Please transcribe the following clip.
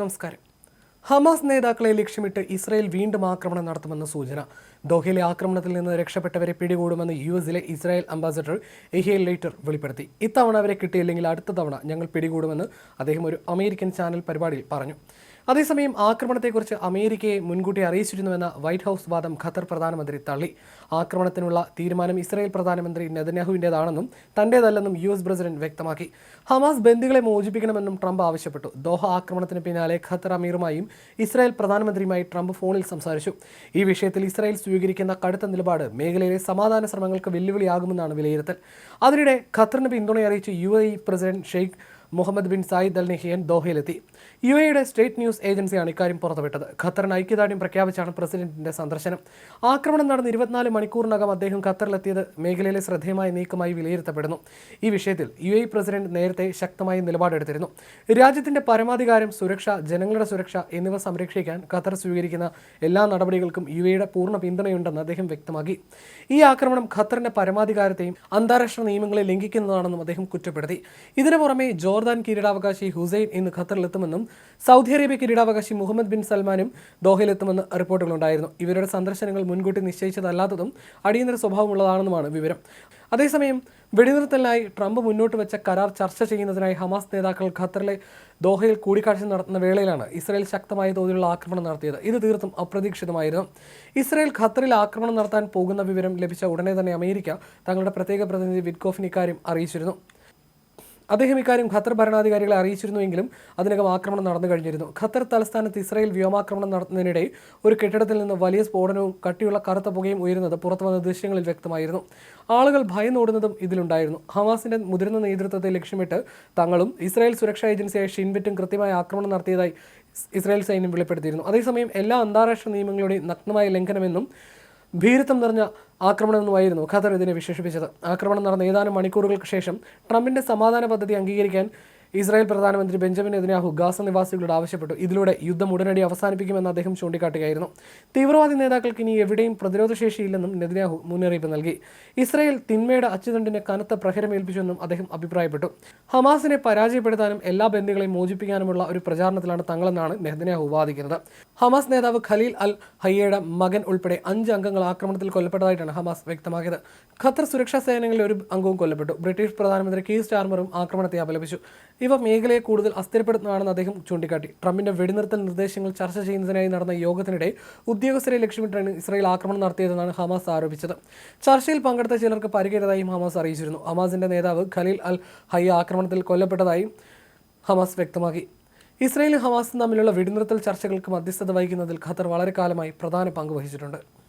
നമസ്കാരം. ഹമാസ് നേതാക്കളെ ലക്ഷ്യമിട്ട് ഇസ്രായേൽ വീണ്ടും ആക്രമണം നടത്തുമെന്ന സൂചന. ദോഹയിലെ ആക്രമണത്തിൽ നിന്ന് രക്ഷപ്പെട്ടവരെ പിടികൂടുമെന്ന് യു എസിലെ ഇസ്രായേൽ അംബാസഡർ എഹിയൽ ലൈറ്റർ വെളിപ്പെടുത്തി. ഇത്തവണ അവരെ കിട്ടിയില്ലെങ്കിൽ അടുത്ത തവണ ഞങ്ങൾ പിടികൂടുമെന്ന് അദ്ദേഹം ഒരു അമേരിക്കൻ ചാനൽ പരിപാടിയിൽ പറഞ്ഞു. അതേസമയം ആക്രമണത്തെക്കുറിച്ച് അമേരിക്കയെ മുൻകൂട്ടി അറിയിച്ചിരുന്നുവെന്ന വൈറ്റ് ഹൗസ് വാദം ഖത്തർ പ്രധാനമന്ത്രി തള്ളി. ആക്രമണത്തിനുള്ള തീരുമാനം ഇസ്രായേൽ പ്രധാനമന്ത്രി നെതന്യാഹുവിന്റെതാണെന്നും തന്റേതല്ലെന്നും യു എസ് പ്രസിഡന്റ് വ്യക്തമാക്കി. ഹമാസ് ബന്ദികളെ മോചിപ്പിക്കണമെന്നും ട്രംപ് ആവശ്യപ്പെട്ടു. ദോഹ ആക്രമണത്തിന് പിന്നാലെ ഖത്തർ അമീറുമായും ഇസ്രായേൽ പ്രധാനമന്ത്രിയുമായി ട്രംപ് ഫോണിൽ സംസാരിച്ചു. ഈ വിഷയത്തിൽ ഇസ്രായേൽ സ്വീകരിക്കുന്ന കടുത്ത നിലപാട് മേഖലയിലെ സമാധാന ശ്രമങ്ങൾക്ക് വെല്ലുവിളിയാകുമെന്നാണ് വിലയിരുത്തൽ. അതിനിടെ ഖത്തറിന് പിന്തുണ അറിയിച്ച് U A president Sheikh Mohammed bin Zayed Al Nahyan ദോഹയിലെത്തി. U എയുടെ സ്റ്റേറ്റ് ന്യൂസ് ഏജൻസിയാണ് ഇക്കാര്യം പുറത്തുവിട്ടത്. ഖത്തറിന് ഐക്യദാർഢ്യം പ്രഖ്യാപിച്ചാണ് പ്രസിഡന്റിന്റെ സന്ദർശനം. ആക്രമണം നടന്ന് ഇരുപത്തിനാല് മണിക്കൂറിനകം അദ്ദേഹം ഖത്തറിലെത്തിയത് മേഖലയിലെ ശ്രദ്ധേയമായ നീക്കമായി വിലയിരുത്തപ്പെടുന്നു. ഈ വിഷയത്തിൽ യു എ പ്രസിഡന്റ് നേരത്തെ ശക്തമായ നിലപാടെടുത്തിരുന്നു. രാജ്യത്തിന്റെ പരമാധികാരം സുരക്ഷ ജനങ്ങളുടെ സുരക്ഷ എന്നിവ സംരക്ഷിക്കാൻ ഖത്തർ സ്വീകരിക്കുന്ന എല്ലാ നടപടികൾക്കും യു എയുടെ പൂർണ പിന്തുണയുണ്ടെന്ന് അദ്ദേഹം വ്യക്തമാക്കി. ഈ ആക്രമണം ഖത്തറിന്റെ പരമാധികാരത്തെയും അന്താരാഷ്ട്ര നിയമങ്ങളെ ലംഘിക്കുന്നതാണെന്നും അദ്ദേഹം കുറ്റപ്പെടുത്തി. ഇതിനു പുറമെ ജോർദാൻ കിരീടാവകാശി ഹുസൈൻ ഇന്ന് ഖത്തറിലെത്തുമെന്നും സൗദി അറേബ്യ കിരീടാവകാശി മുഹമ്മദ് ബിൻ സൽമാനും ദോഹയിലെത്തുമെന്ന് റിപ്പോർട്ടുകളുണ്ടായിരുന്നു. ഇവരുടെ സന്ദർശനങ്ങൾ മുൻകൂട്ടി നിശ്ചയിച്ചതല്ലാത്തതും അടിയന്തര സ്വഭാവമുള്ളതാണെന്നുമാണ് വിവരം. അതേസമയം വെടിനിർത്തലിനായി ട്രംപ് മുന്നോട്ട് വെച്ച കരാർ ചർച്ച ചെയ്യുന്നതിനായി ഹമാസ് നേതാക്കൾ ഖത്തറിലെ ദോഹയിൽ കൂടിക്കാഴ്ച നടത്തുന്ന വേളയിലാണ് ഇസ്രായേൽ ശക്തമായ തോതിലുള്ള ആക്രമണം നടത്തിയത്. ഇത് തീർത്തും അപ്രതീക്ഷിതമായിരുന്നു. ഇസ്രായേൽ ഖത്തറിൽ ആക്രമണം നടത്താൻ പോകുന്ന വിവരം ലഭിച്ച ഉടനെ തന്നെ അമേരിക്ക തങ്ങളുടെ പ്രത്യേക പ്രതിനിധി വിറ്റ്കോഫിന് ഇക്കാര്യം അറിയിച്ചിരുന്നു. അദ്ദേഹം ഇക്കാര്യം ഖത്തർ ഭരണാധികാരികളെ അറിയിച്ചിരുന്നുവെങ്കിലും അതിനകം ആക്രമണം നടന്നു കഴിഞ്ഞിരുന്നു. ഖത്തർ തലസ്ഥാനത്ത് ഇസ്രായേൽ വ്യോമാക്രമണം നടത്തുന്നതിനിടെ ഒരു കെട്ടിടത്തിൽ നിന്ന് വലിയ സ്ഫോടനവും കട്ടിയുള്ള കറുത്ത പുകയും ഉയരുന്നത് പുറത്തു വന്ന ദൃശ്യങ്ങളിൽ വ്യക്തമായിരുന്നു. ആളുകൾ ഭയന്നോടുന്നതും ഇതിലുണ്ടായിരുന്നു. ഹമാസിന്റെ മുതിർന്ന നേതൃത്വത്തെ ലക്ഷ്യമിട്ട് തങ്ങളും ഇസ്രായേൽ സുരക്ഷാ ഏജൻസിയായ ഷിൻബിറ്റും കൃത്യമായ ആക്രമണം നടത്തിയതായി ഇസ്രായേൽ സൈന്യം വെളിപ്പെടുത്തിയിരുന്നു. അതേസമയം എല്ലാ അന്താരാഷ്ട്ര നിയമങ്ങളുടെയും നഗ്നമായ ലംഘനമെന്നും ഭീരുത്വം നിറഞ്ഞ ആക്രമണമെന്നുമായിരുന്നു ഖത്തർ ഇതിനെ വിശേഷിപ്പിച്ചത്. ആക്രമണം നടന്ന ഏതാനും മണിക്കൂറുകൾക്ക് ശേഷം ട്രംപിന്റെ സമാധാന പദ്ധതി അംഗീകരിക്കാൻ ഇസ്രായേൽ പ്രധാനമന്ത്രി ബെഞ്ചമിൻ നെതന്യാഹു ഗാസ നിവാസികളോട് ആവശ്യപ്പെട്ടു. ഇതിലൂടെ യുദ്ധം ഉടനടി അവസാനിപ്പിക്കുമെന്ന് അദ്ദേഹം ചൂണ്ടിക്കാട്ടുകയായിരുന്നു. തീവ്രവാദി നേതാക്കൾക്ക് ഇനി എവിടെയും പ്രതിരോധശേഷിയില്ലെന്നും നെതന്യാഹു മുന്നറിയിപ്പ് നൽകി. ഇസ്രായേൽ തിന്മയുടെ അച്ചുതണ്ടിന് കനത്ത പ്രഹരമേൽപ്പിച്ചുവെന്നും അദ്ദേഹം അഭിപ്രായപ്പെട്ടു. ഹമാസിനെ പരാജയപ്പെടുത്താനും എല്ലാ ബന്ദികളെയും മോചിപ്പിക്കാനുമുള്ള ഒരു പ്രചാരണത്തിലാണ് തങ്ങളെന്നാണ് നെതന്യാഹു വാദിക്കുന്നത്. ഹമാസ് നേതാവ് ഖലീൽ അൽ ഹയ്യയുടെ മകൻ ഉൾപ്പെടെ അഞ്ച് അംഗങ്ങൾ ആക്രമണത്തിൽ കൊല്ലപ്പെട്ടതായിട്ടാണ് ഹമാസ് വ്യക്തമാക്കിയത്. ഖത്തർ സുരക്ഷാ സേനകളിലെ ഒരു അംഗവും കൊല്ലപ്പെട്ടു. ബ്രിട്ടീഷ് പ്രധാനമന്ത്രി കീ സ്റ്റാർമറും ആക്രമണത്തെ അപലപിച്ചു. ഇവ മേഖലയെ കൂടുതൽ അസ്ഥിരപ്പെടുത്തുന്നതാണെന്ന് അദ്ദേഹം ചൂണ്ടിക്കാട്ടി. ട്രംപിന്റെ വെടിനിർത്തൽ നിർദ്ദേശങ്ങൾ ചർച്ച ചെയ്യുന്നതിനായി നടന്ന യോഗത്തിനിടെ ഉദ്യോഗസ്ഥരെ ലക്ഷ്യമിട്ടാണ് ഇസ്രായേൽ ആക്രമണം നടത്തിയതെന്നാണ് ഹമാസ് ആരോപിച്ചത്. ചർച്ചയിൽ പങ്കെടുത്ത ചിലർക്ക് പരിക്കേറ്റതായും ഹമാസ് അറിയിച്ചിരുന്നു. ഹമാസിന്റെ നേതാവ് ഖലീൽ അൽ ഹയ്യ ആക്രമണത്തിൽ കൊല്ലപ്പെട്ടതായും ഹമാസ് വ്യക്തമാക്കി. ഇസ്രായേലും ഹമാസും തമ്മിലുള്ള വെടിനിർത്തൽ ചർച്ചകൾക്ക് മധ്യസ്ഥത വഹിക്കുന്നതിൽ ഖത്തർ വളരെ കാലമായി പ്രധാന പങ്ക് വഹിച്ചിട്ടുണ്ട്.